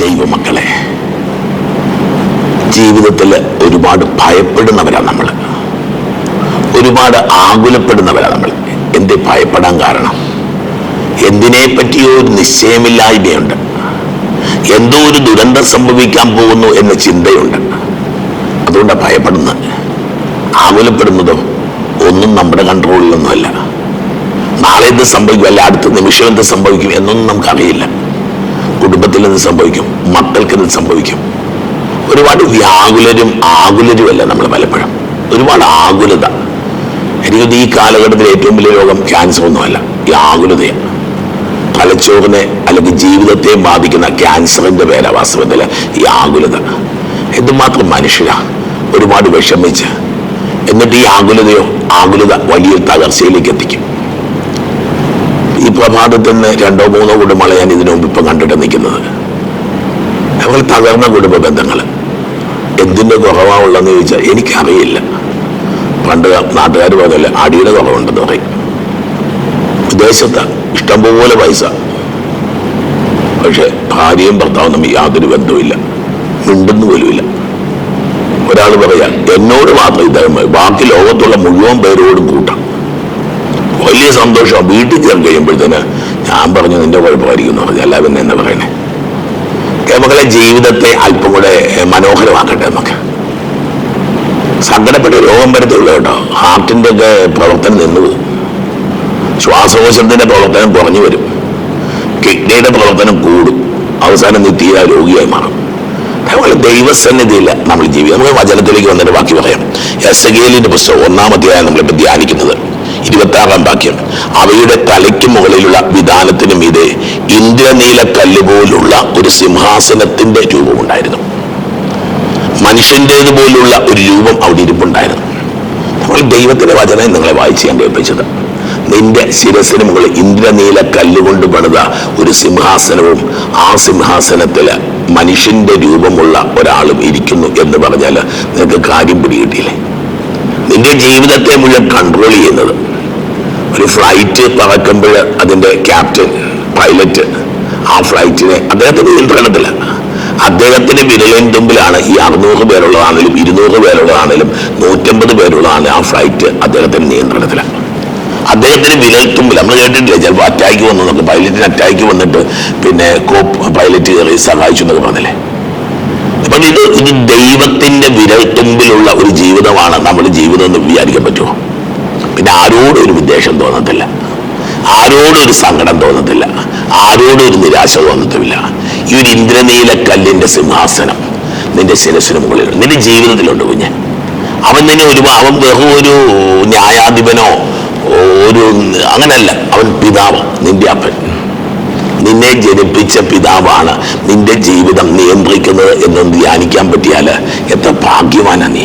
ദൈവമക്കളെ ജീവിതത്തിൽ ഒരുപാട് ഭയപ്പെടുന്നവരാണ് നമ്മൾ ഒരുപാട് ആകുലപ്പെടുന്നവരാണ് നമ്മൾ എന്തേ ഭയപ്പെടാൻ കാരണം? എന്തിനെ പറ്റിയോ ഒരു നിശ്ചയമില്ലായ്മയുണ്ട്. എന്തോ ഒരു ദുരന്തം സംഭവിക്കാൻ പോകുന്നു എന്ന ചിന്തയുണ്ട്. അതുകൊണ്ടാണ് ഭയപ്പെടുന്നത്. ആകുലപ്പെടുന്നതോ ഒന്നും നമ്മുടെ കൺട്രോളിലൊന്നുമല്ല നാളെ എന്ത് സംഭവിക്കും? അല്ല അടുത്ത നിമിഷം എന്ത് സംഭവിക്കും എന്നൊന്നും നമുക്കറിയില്ല. കുടുംബത്തിൽ നിന്ന് സംഭവിക്കും? മക്കൾക്ക് നിന്ന് സംഭവിക്കും? ഒരുപാട് വ്യാകുലരും ആകുലരുമല്ല നമ്മൾ പലപ്പോഴും. ഒരുപാട് ആകുലത. എനിക്കത് ഈ കാലഘട്ടത്തിൽ ഏറ്റവും വലിയ രോഗം ക്യാൻസർ ഒന്നുമല്ല. ഈ ആകുലതയാണ്. തലച്ചോറിനെ അല്ലെങ്കിൽ ജീവിതത്തെ ബാധിക്കുന്ന ക്യാൻസറിന്റെ പേരാ വാസ്തവത്തിൽ ഈ ആകുലത. എന്തുമാത്രം മനുഷ്യരാണ് ഒരുപാട് വിഷമിച്ച്. എന്നിട്ട് ഈ ആകുലതയോ ആകുലത വലിയ തകർച്ചയിലേക്ക് എത്തിക്കും. ഈ പ്രഭാതത്തിൽ നിന്ന് രണ്ടോ മൂന്നോ കുടുംബങ്ങളെ ഞാൻ ഇതിനു മുമ്പ് ഇപ്പം കണ്ടിട്ട് നിൽക്കുന്നത്. ഞങ്ങൾ തകർന്ന കുടുംബ ബന്ധങ്ങൾ. എന്തിന്റെ കുറവാണുള്ളതെന്ന് ചോദിച്ചാൽ എനിക്കറിയില്ല. പണ്ട് നാട്ടുകാർ പറഞ്ഞില്ല അടിയുടെ കുറവുണ്ടെന്ന് പറയും. വിദേശത്ത് ഇഷ്ടംപോലെ പൈസ. പക്ഷെ ഭാര്യയും ഭർത്താവും തമ്മിൽ യാതൊരു ബന്ധവുമില്ല മിണ്ടുന്നു പോലുമില്ല ഒരാൾ പറയാ എന്നോട് മാത്രം ഇദ്ദേഹം ബാക്കി ലോകത്തുള്ള മുഴുവൻ പേരോടും വലിയ സന്തോഷമാണ് വീട്ടിൽ ചെന്ന് കഴിയുമ്പോഴത്തേന് ഞാൻ പറഞ്ഞു നിന്റെ കുഴപ്പമായിരിക്കും എന്ന് പറഞ്ഞു അല്ല പിന്നെ എന്താ പറയണേ മക്കളെ ജീവിതത്തെ അല്പം കൂടെ മനോഹരമാക്കട്ടെ നമുക്ക്. സങ്കടപ്പെട്ട രോഗം വരത്തുള്ളൂ കേട്ടോ. ഹാർട്ടിന്റെ ഒക്കെ പ്രവർത്തനം നിന്നു. ശ്വാസകോശത്തിന്റെ പ്രവർത്തനം കുറഞ്ഞു വരും. കിഡ്നിയുടെ പ്രവർത്തനം കൂടും. അവസാനം നീ തീരാ രോഗിയായി മാറും. അതുപോലെ ദൈവസന്നിധിയില്ല നമ്മൾ ജീവിക്കുക നമ്മൾ വചനത്തിലേക്ക് വന്നിട്ട് ബാക്കി പറയാം. എസ് എഗേലിന്റെ പുസ്തകം ഒന്നാമത്തെയാണ് നമ്മളിപ്പോൾ ധ്യാനിക്കുന്നത്. അവയുടെ തലയ്ക്ക് മുകളിലുള്ള വിധാനത്തിന് മീതെ ഇന്ദ്രനീല കല്ല് പോലുള്ള ഒരു സിംഹാസനത്തിന്റെ രൂപമുണ്ടായിരുന്നു. മനുഷ്യന്റേത് പോലുള്ള ഒരു രൂപം അവിടെ ഇരിപ്പുണ്ടായിരുന്നു. നമ്മൾ ദൈവത്തിന്റെ വചനം നിങ്ങളെ വായിച്ച് ഞാൻ കേൾപ്പിച്ചത്. നിന്റെ ശിരസിന് മുകളിൽ ഇന്ദ്രനീല കല്ലുകൊണ്ട് പണിത ഒരു സിംഹാസനവും ആ സിംഹാസനത്തിൽ മനുഷ്യന്റെ രൂപമുള്ള ഒരാളും ഇരിക്കുന്നു എന്ന് പറഞ്ഞാൽ നിനക്ക് കാര്യം പിടികിട്ടിയില്ലേ? നിന്റെ ജീവിതത്തെ മുഴുവൻ കൺട്രോൾ ചെയ്യുന്നത് ഒരു ഫ്ലൈറ്റ് പറക്കുമ്പോൾ അതിന്റെ ക്യാപ്റ്റൻ പൈലറ്റ് ആ ഫ്ലൈറ്റിനെ അദ്ദേഹത്തിന്റെ നിയന്ത്രണത്തിലാണ് അദ്ദേഹത്തിന്റെ വിരലിൻ തുമ്പിലാണ്. ഈ അറുന്നൂറ് പേരുള്ളതാണെങ്കിലും ഇരുന്നൂറ് പേരുള്ളതാണെങ്കിലും നൂറ്റമ്പത് പേരുള്ളതാണെങ്കിലും ആ ഫ്ലൈറ്റ് അദ്ദേഹത്തിന് നിയന്ത്രണത്തിലാണ് അദ്ദേഹത്തിന് വിരൽ തുമ്പിൽ നമ്മൾ കേട്ടിട്ടില്ല? ചിലപ്പോൾ അറ്റാക്ക് വന്നു നമുക്ക് പൈലറ്റിന് അറ്റാക്ക് വന്നിട്ട് പിന്നെ കോപ്പ് പൈലറ്റ് കയറി സഹായിച്ചു എന്നൊക്കെ പറഞ്ഞില്ലേ? അപ്പം ഇത് ഇത് ദൈവത്തിന്റെ വിരൽ തുമ്പിലുള്ള ഒരു ജീവിതമാണ്. നമ്മുടെ ജീവിതം എന്ന് വിചാരിക്കാൻ പറ്റുമോ? പിന്നെ ആരോടും ഒരു വിദ്വേഷം തോന്നത്തില്ല. ആരോടും ഒരു സങ്കടം തോന്നത്തില്ല. ആരോടും ഒരു നിരാശ തോന്നത്തില്ല ഈ ഒരു ഇന്ദ്രനീല കല്ലിന്റെ സിംഹാസനം നിന്റെ ശിരസിന് മുകളിൽ നിന്റെ ജീവിതത്തിലുണ്ട് കുഞ്ഞ്. അവൻ നിന്നെ ഒരു അവൻ വെറും ഒരു ന്യായാധിപനോ ഒരു അങ്ങനല്ല. അവൻ പിതാവ് നിന്റെ അപ്പൻ. നിന്നെ ജനിപ്പിച്ച പിതാവാണ് നിന്റെ ജീവിതം നിയന്ത്രിക്കുന്നത് എന്ന് ധ്യാനിക്കാൻ പറ്റിയാൽ എത്ര ഭാഗ്യവാനാണ് നീ.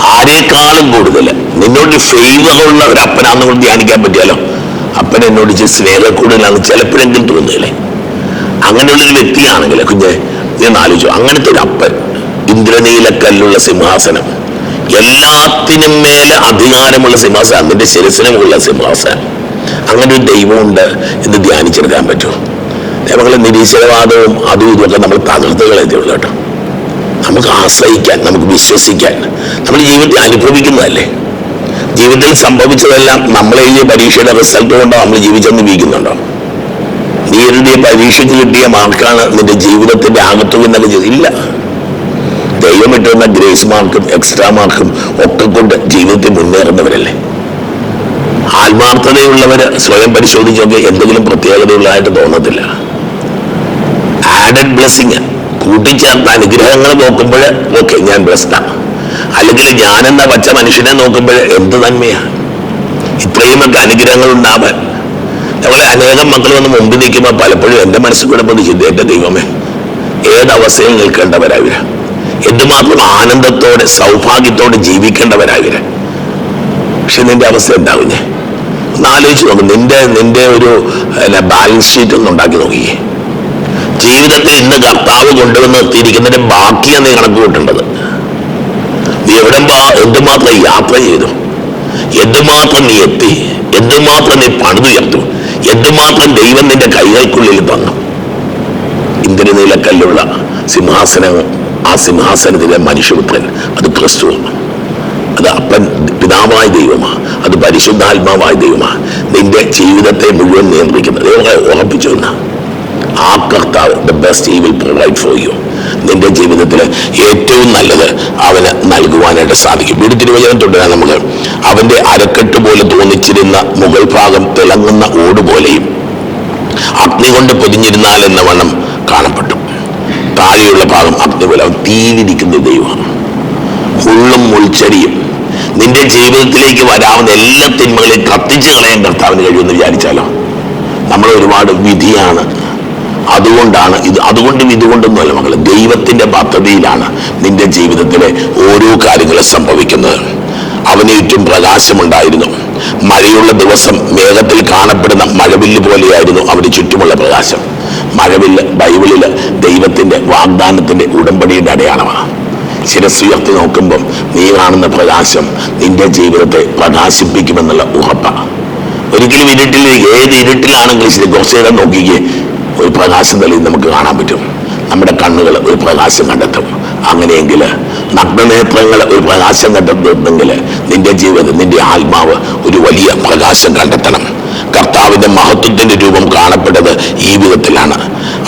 ആരെക്കാളും കൂടുതൽ? നിന്നോട് ഫേവറുള്ള ഒരു അപ്പനാന്ന് കൊണ്ട് ധ്യാനിക്കാൻ പറ്റിയാലോ? അപ്പൻ എന്നോട് സ്നേഹം കൂടുതലാണ് ചിലപ്പോഴെങ്കിലും തോന്നുകയില്ലേ? അങ്ങനെയുള്ളൊരു വ്യക്തിയാണെങ്കിൽ കുഞ്ഞെ ഞാൻ ആലോചിച്ചു. അങ്ങനത്തെ ഒരു അപ്പൻ ഇന്ദ്രനീലക്കല്ലുള്ള സിംഹാസനം എല്ലാത്തിനും മേലെ അധികാരമുള്ള സിംഹാസനം നിന്റെ ശിരസിനുമുള്ള സിംഹാസനം. അങ്ങനെ ഒരു ദൈവമുണ്ട് എന്ന് ധ്യാനിച്ചെടുക്കാൻ പറ്റുമോ? ദൈവങ്ങളെ നിരീശ്വരവാദവും അതും ഇതുമൊക്കെ നമ്മൾ തകർത്ത് കളയത്തുള്ളൂ കേട്ടോ. നമുക്ക് ആശ്രയിക്കാൻ നമുക്ക് വിശ്വസിക്കാൻ. നമ്മൾ ജീവിതത്തിൽ അനുഭവിക്കുന്നതല്ലേ? ജീവിതത്തിൽ സംഭവിച്ചതെല്ലാം നമ്മൾ എഴുതിയ പരീക്ഷയുടെ റിസൾട്ട് കൊണ്ടോ നമ്മൾ ജീവിച്ചെന്ന് വീക്കുന്നുണ്ടോ നീ എഴുതിയ പരീക്ഷയ്ക്ക് കിട്ടിയ മാർക്കാണ് നിന്റെ ജീവിതത്തിന്റെ ആകത്തുക ചെയ്തത് ഇല്ല. ദൈവം ഗ്രേസ് മാർക്കും എക്സ്ട്രാ മാർക്കും ഒക്കെ കൊണ്ട് ജീവിതത്തിൽ മുന്നേറുന്നവരല്ലേ? ആത്മാർത്ഥതയുള്ളവര് സ്വയം പരിശോധിച്ചൊക്കെ എന്തെങ്കിലും പ്രത്യേകതയുള്ളതായിട്ട് തോന്നത്തില്ല. ആഡഡ് ബ്ലെസ്സിങ് കൂട്ടിച്ചേർത്ത അനുഗ്രഹങ്ങൾ നോക്കുമ്പോൾ ഓക്കെ ഞാൻ ബ്ലസ്ഡാണ് അല്ലെങ്കിൽ ഞാനെന്ന പച്ച മനുഷ്യനെ നോക്കുമ്പോൾ എന്ത് നന്മയാ? ഇത്രയുമൊക്കെ അനുഗ്രഹങ്ങൾ ഉണ്ടാവാൻ. ഞങ്ങളെ അനേകം മക്കൾ വന്ന് മുമ്പിൽ നിൽക്കുമ്പോൾ പലപ്പോഴും എന്റെ മനസ്സിൽ കൂടെ പതിച്ചിട്ട് എന്റെ ദൈവമേ. ഏതവസ്ഥയിൽ നിൽക്കേണ്ടവരാവില്ല. എന്തുമാത്രം ആനന്ദത്തോടെ സൗഭാഗ്യത്തോടെ ജീവിക്കേണ്ടവരാവില്ല. പക്ഷെ നിന്റെ അവസ്ഥ എന്താകുന്നേ ഒന്ന് ആലോചിച്ച് നോക്കും. നിന്റെ നിന്റെ ഒരു ബാലൻസ് ഷീറ്റ് ഒന്ന് ഉണ്ടാക്കി നോക്കിയേ. ജീവിതത്തിൽ ഇന്ന് കർത്താവ് കൊണ്ടുവന്ന് എത്തിയിരിക്കുന്നതിന്റെ ബാക്കിയാണ് നീ കണക്ക് കൂട്ടേണ്ടത്. നീ എവിടെ എന്തുമാത്രം യാത്ര ചെയ്തു? എന്തുമാത്രം നീ എത്തി? എന്തുമാത്രം നീ പണിതുയർത്തു എന്തുമാത്രം ദൈവം നിന്റെ കൈകൾക്കുള്ളിൽ തന്നു? ഇന്ദ്രനീലക്കല്ലുള്ള സിംഹാസനം ആ സിംഹാസനത്തിലെ മനുഷ്യപുത്രൻ അത് ക്രിസ്തുവാണ്. അത് അപ്പൻ പിതാവായ ദൈവമാണ് അത് പരിശുദ്ധാത്മാവായ ദൈവമാണ് നിന്റെ ജീവിതത്തെ മുഴുവൻ നിയന്ത്രിക്കുന്നത്. ദൈവങ്ങളെ ഉറപ്പിച്ചു എന്നാ. ആ കർത്താവ് the best he will provide for you നിന്റെ ജീവിതത്തിൽ ഏറ്റവും നല്ലത് അവന് നൽകുവാനായിട്ട് സാധിക്കും. വീട് തിരുവചനം തുടരാൻ നമ്മൾ അവന്റെ അരക്കെട്ട് പോലെ തോന്നിച്ചിരുന്ന മുഗൾ ഭാഗം തിളങ്ങുന്ന ഓട് പോലെയും അഗ്നി കൊണ്ട് പൊതിഞ്ഞിരുന്നാൽ എന്ന വണ്ണം കാണപ്പെട്ടു. താഴെയുള്ള ഭാഗം അഗ്നി പോലെ അവൻ തീയിലിരിക്കുന്ന ദൈവമാണ്. ഉള്ളും മുൾച്ചെടിയും. നിന്റെ ജീവിതത്തിലേക്ക് വരാവുന്ന എല്ലാ തിന്മകളെയും കത്തിച്ച് കളയാൻ കർത്താവിന് കഴിയുമെന്ന് വിചാരിച്ചാലോ? നമ്മൾ ഒരുപാട് വിധിയാണ് അതുകൊണ്ടാണ് ഇത് അതുകൊണ്ടും ഇതുകൊണ്ടൊന്നുമല്ല മക്കളെ ദൈവത്തിന്റെ പദ്ധതിയിലാണ് നിന്റെ ജീവിതത്തിലെ ഓരോ കാര്യങ്ങളും സംഭവിക്കുന്നത്. അവന് ചുറ്റും പ്രകാശമുണ്ടായിരുന്നു. മഴയുള്ള ദിവസം മേഘത്തിൽ കാണപ്പെടുന്ന മഴവില്ല് പോലെയായിരുന്നു അവന് ചുറ്റുമുള്ള പ്രകാശം. മഴവില്ല് ബൈബിളിൽ ദൈവത്തിന്റെ വാഗ്ദാനത്തിന്റെ ഉടമ്പടിയുടെ അടയാളമാണ്. ശിരസ്സുയർത്തി നോക്കുമ്പം നീ കാണുന്ന പ്രകാശം നിന്റെ ജീവിതത്തെ പ്രകാശിപ്പിക്കുമെന്നുള്ള ഉറപ്പാണ്. ഒരിക്കലും ഇരുട്ടിൽ ഏത് ഇരുട്ടിലാണെങ്കിലും ശരി കുറച്ചു നോക്കിക്കേ ഒരു പ്രകാശം തെളിയും നമുക്ക് കാണാൻ പറ്റും. നമ്മുടെ കണ്ണുകൾ ഒരു പ്രകാശം കണ്ടെത്തും. അങ്ങനെയെങ്കിൽ നഗ്നനേത്രങ്ങൾ ഒരു പ്രകാശം കണ്ടെത്തുന്നെങ്കിൽ നിന്റെ ജീവിതം നിന്റെ ആത്മാവ് ഒരു വലിയ പ്രകാശം കണ്ടെത്തണം. കർത്താവിന്റെ മഹത്വത്തിന്റെ രൂപം കാണപ്പെട്ടത് ഈ വിധത്തിലാണ്.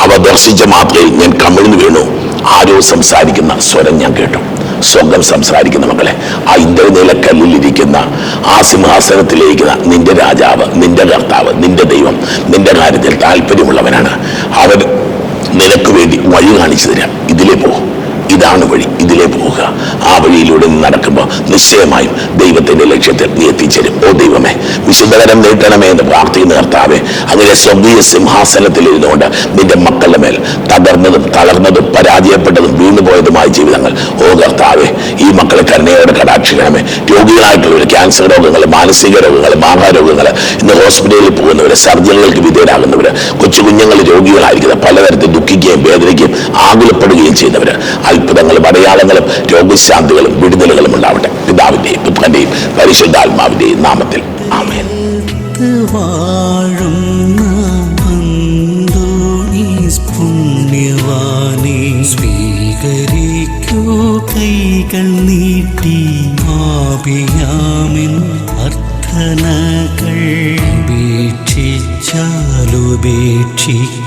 അവ ദർശിച്ച മാത്രയിൽ ഞാൻ കമിഴ്ന്നു വീണു. ആരോ സംസാരിക്കുന്ന സ്വരം ഞാൻ കേട്ടു. സ്വർഗം സംസാരിക്കുന്ന മക്കളെ ആ ഇന്ദ്രനീലക്കല്ലിലിരിക്കുന്ന ആ സിംഹാസനത്തിലിരിക്കുന്ന നിന്റെ രാജാവ് നിന്റെ കർത്താവ് നിന്റെ ദൈവം നിന്റെ കാര്യത്തിൽ താല്പര്യമുള്ളവനാണ്. അവൻ നിനക്ക് വേണ്ടി വഴി കാണിച്ചു തരാം. ഇതിലേ പോ. ഇതാണ് വഴി. ഇതിലേ പോവുക. ആ വഴിയിലൂടെ നടക്കുമ്പോൾ നിശ്ചയമായും ദൈവത്തിന്റെ ലക്ഷ്യത്തിൽ നീ എത്തിച്ചേരും. ഓ ദൈവമേ വിശുദ്ധകരം നീട്ടണമേ എന്ന് പ്രാർത്ഥിക്കുന്ന കർത്താവെ അങ്ങനെ സ്വർഗീയ സിംഹാസനത്തിൽ ഇരുന്നുകൊണ്ട് നിന്റെ മക്കളുടെ മേൽ തകർന്നതും തളർന്നതും പരാജയപ്പെട്ടതും വീണുപോയതുമായ ജീവിതങ്ങൾ. ഓ കർത്താവെ ഈ മക്കളെ കരുണയോടെ കടാക്ഷിക്കണമേ. രോഗികളായിട്ടുള്ളവർ ക്യാൻസർ രോഗങ്ങൾ മാനസിക രോഗങ്ങൾ മാഹാരോഗങ്ങൾ ഇന്ന് ഹോസ്പിറ്റലിൽ പോകുന്നവർ സർജറികൾക്ക് വിധേയരാകുന്നവർ കൊച്ചു കുഞ്ഞുങ്ങൾ രോഗികളായിരിക്കുന്ന പലതരത്തിൽ ദുഃഖിക്കുകയും വേദനിക്കുകയും ആകുലപ്പെടുകയും ചെയ്യുന്നവർ അത്ഭുതങ്ങളും അടയാളങ്ങളും രോഗശാന്തികളും വിടുതലുകളും ഉണ്ടാവട്ടെ. പിതാവിന്റെയും പുത്രന്റെയും പരിശുദ്ധാത്മാവിന്റെയും നാമത്തിൽ. ആമേൻ. സ്വീകരിക്കൂ. കൈകൾ നീട്ടി ആപിയാമിൻ അർത്ഥനകൾ ഉപേക്ഷിച്ചാലുപേക്ഷിക്ക